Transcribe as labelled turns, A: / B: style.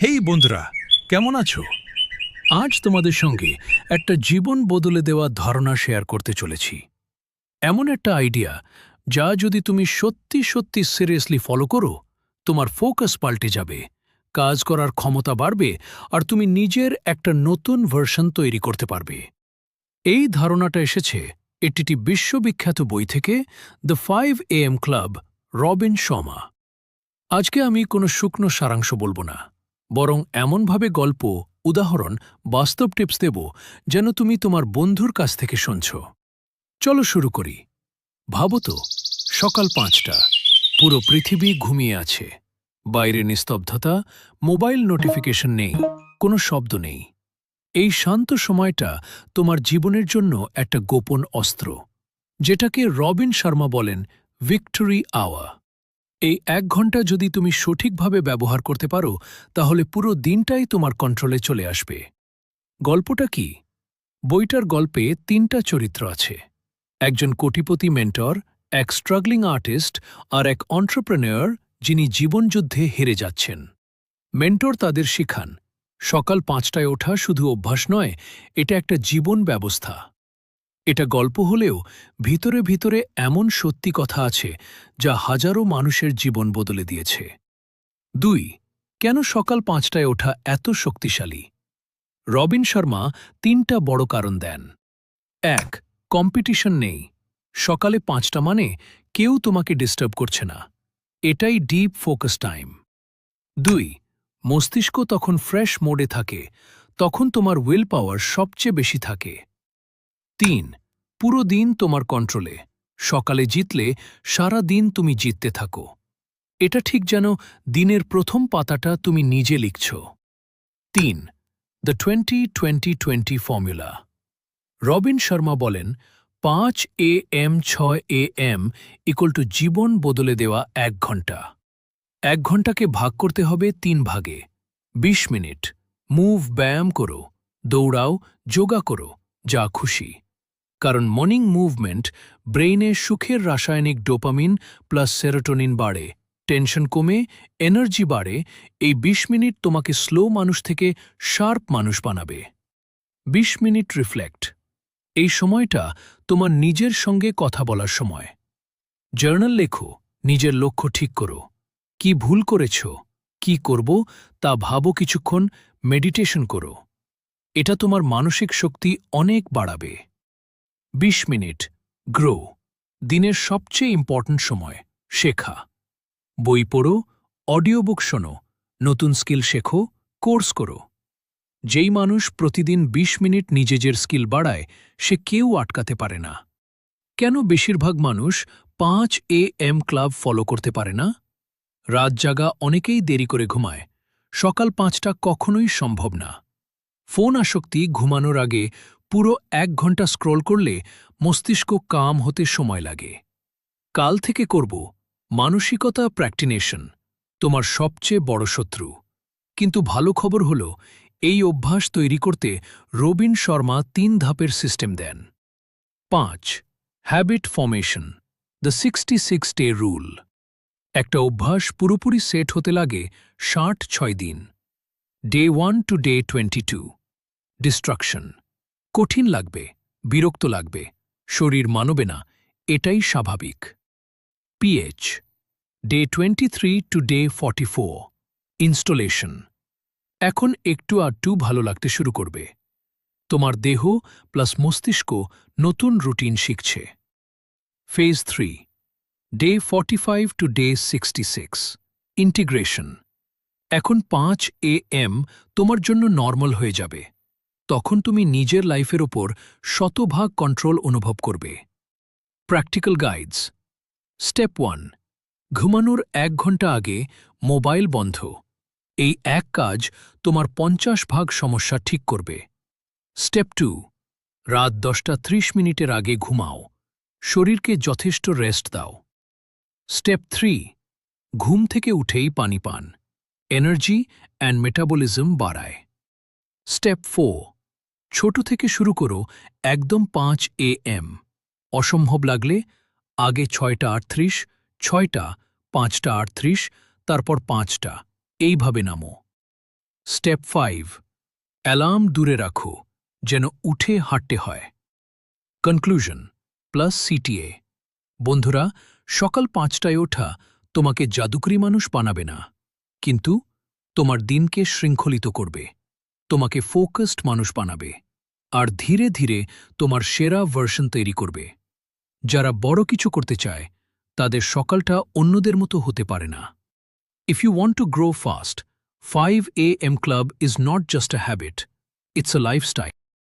A: হেই বন্ধুরা, কেমন আছো? আজ তোমাদের সঙ্গে একটা জীবন বদলে দেওয়া ধারণা শেয়ার করতে চলেছি। এমন একটা আইডিয়া যা যদি তুমি সত্যি সত্যি সিরিয়াসলি ফলো করো, তোমার ফোকাস পাল্টে যাবে, কাজ করার ক্ষমতা বাড়বে আর তুমি নিজের একটা নতুন ভার্সন তৈরি করতে পারবে। এই ধারণাটা এসেছে এটি বিশ্ববিখ্যাত বই থেকে the five A M club Robin Sharma. আজকে আমি কোনো শুকনো সারাংশ বলব না। বরং এমনভাবে গল্প, উদাহরণ, বাস্তব টিপস দেব যেন তুমি তোমার বন্ধুর কাছ থেকে শুনছ। চলো শুরু করি। ভাবো তো, সকাল পাঁচটা, পুরো পৃথিবী ঘুমিয়ে আছে। বাইরে নিস্তব্ধতা, মোবাইল নোটিফিকেশন নেই, কোনো শব্দ নেই। এই শান্ত সময়টা তোমার জীবনের জন্য একটা গোপন অস্ত্র, যেটাকে রবিন শর্মা বলেন, ভিক্টোরি আওয়া এই এক ঘণ্টা যদি তুমি সঠিকভাবে ব্যবহার করতে পারো, তাহলে পুরো দিনটাই তোমার কন্ট্রোলে চলে আসবে। গল্পটা কি? বইটার গল্পে তিনটা চরিত্র আছে। একজন কোটিপতি মেন্টর এক স্ট্রাগলিং আর্টিস্ট আর এক অন্টারপ্রেনার যিনি জীবনযুদ্ধে হেরে যাচ্ছেন। মেন্টর তাদের শিখান, সকাল পাঁচটায় ওঠা শুধু অভ্যাস নয়, এটা একটা জীবন ব্যবস্থা। এটা গল্প হলেও ভিতরে ভিতরে এমন সত্যি কথা আছে যা হাজারো মানুষের জীবন বদলে দিয়েছে। দুই, কেন সকাল পাঁচটায় ওঠা এত শক্তিশালী? রবিন শর্মা তিনটা বড় কারণ দেন। এক, কম্পিটিশন নেই। সকালে পাঁচটা মানে কেউ তোমাকে ডিস্টার্ব করছে না। এটাই ডিপ ফোকাস টাইম। দুই, মস্তিষ্ক তখন ফ্রেশ মোডে থাকে। তখন তোমার উইল পাওয়ার সবচেয়ে বেশি থাকে। তিন, পুরো দিন তোমার কন্ট্রোলে সকালে জিতলে সারা দিন তুমি জিততে থাকো। এটা ঠিক যেন দিনের প্রথম পাতাটা তুমি নিজে লিখছ। তিন the twenty twenty twenty formula Robin Sharma বলেন, পাঁচ এ এম ছয় এ এম ইকুয়াল টু জীবন বদলে দেওয়া এক ঘণ্টা। এক ঘন্টাকে ভাগ করতে হবে তিন ভাগে। ২০ মিনিট মুভ ব্যায়াম করো, দৌড়াও, যোগা করো, যা খুশি। কারণ মর্নিং মুভমেন্ট ব্রেইনে সুখের রাসায়নিক ডোপামিন প্লাস সেরোটোনিন বাড়ে, টেনশন কমে, এনার্জি বাড়ে, এই ২০ মিনিট তোমাকে স্লো মানুষ থেকে শার্প মানুষ বানাবে। ২০ মিনিট রিফ্লেক্ট। এই সময়টা তোমার নিজের সঙ্গে কথা বলার সময়। জার্নাল লেখো, নিজের লক্ষ্য ঠিক করো। কি ভুল করেছ? কি করব? তা ভাবো কিছুক্ষণ, মেডিটেশন করো। এটা তোমার মানসিক শক্তি অনেক বাড়াবে। ২০ মিনিট, গ্রো, দিনের সবচেয়ে ইম্পর্ট্যান্ট সময়, শেখা। বই পড়ো অডিও বুক শোনো, নতুন স্কিল শেখো কোর্স করো। যেই মানুষ প্রতিদিন ২০ মিনিট নিজেজের স্কিল বাড়ায়, সে কেউ আটকাতে পারে না। কেন বেশিরভাগ মানুষ পাঁচ এ এম ক্লাব ফলো করতে পারে না? রাত জাগা অনেকেই দেরি করে ঘুমায়, সকাল পাঁচটা কখনোই সম্ভব না। ফোন আসক্তি ঘুমানোর আগে পুরো এক ঘণ্টা স্ক্রোল করলে মস্তিষ্ক কাম হতে সময় লাগে। কাল থেকে করব মানসিকতা প্র্যাকটিনেশন, তোমার সবচেয়ে বড় শত্রু। কিন্তু ভালো খবর হল, এই অভ্যাস তৈরি করতে রবিন শর্মা তিন ধাপের সিস্টেম দেন। পাঁচ, habit formation, the sixty six day rule. একটা অভ্যাস পুরোপুরি সেট হতে লাগে ষাট ছয় দিন। Day one to day twenty two. Distraction. কঠিন লাগবে, বিরক্ত লাগবে, শরীর মানবে না, এটাই স্বাভাবিক। PH, day twenty three to day forty four, installation. এখন একটু আটটু ভালো লাগতে শুরু করবে। তোমার দেহ প্লাস মস্তিষ্ক নতুন রুটিন শিখছে। Phase three, day forty five to day sixty six, integration. এখন পাঁচ এ এম তোমার জন্য নর্মাল হয়ে যাবে। তখন তুমি নিজের লাইফের ওপর শতভাগ কন্ট্রোল অনুভব করবে। প্র্যাকটিক্যাল গাইডস স্টেপ ওয়ান ঘুমানোর এক ঘণ্টা আগে মোবাইল বন্ধ। এই এক কাজ তোমার পঞ্চাশ ভাগ সমস্যা ঠিক করবে। স্টেপ টু রাত দশটা ত্রিশ মিনিটের আগে ঘুমাও। শরীরকে যথেষ্ট রেস্ট দাও। স্টেপ থ্রি ঘুম থেকে উঠেই পানি পান। এনার্জি অ্যান্ড মেটাবলিজম বাড়ায়। স্টেপ ফোর ছোট থেকে শুরু করো একদম পাঁচ এ এম। অসম্ভব লাগলে আগে ছয়টা আটত্রিশ, ছয়টা পাঁচটা আটত্রিশ, তারপর পাঁচটা। এইভাবে নামো। স্টেপ ফাইভ, অ্যালার্ম দূরে রাখো, যেন উঠে হাঁটতে হয়। Conclusion, plus CTA. বন্ধুরা, সকাল পাঁচটায় ওঠা তোমাকে জাদুকরি মানুষ বানাবে না, কিন্তু তোমার দিনকে শৃঙ্খলিত করবে। তোমাকে ফোকাসড মানুষ বানাবে আর ধীরে ধীরে তোমার সেরা ভার্সন তৈরি করবে। যারা বড় কিছু করতে চায়, তাদের সকালটা অন্যদের মতো হতে পারে না। If you want to grow fast five A M club is not just a habit it's a lifestyle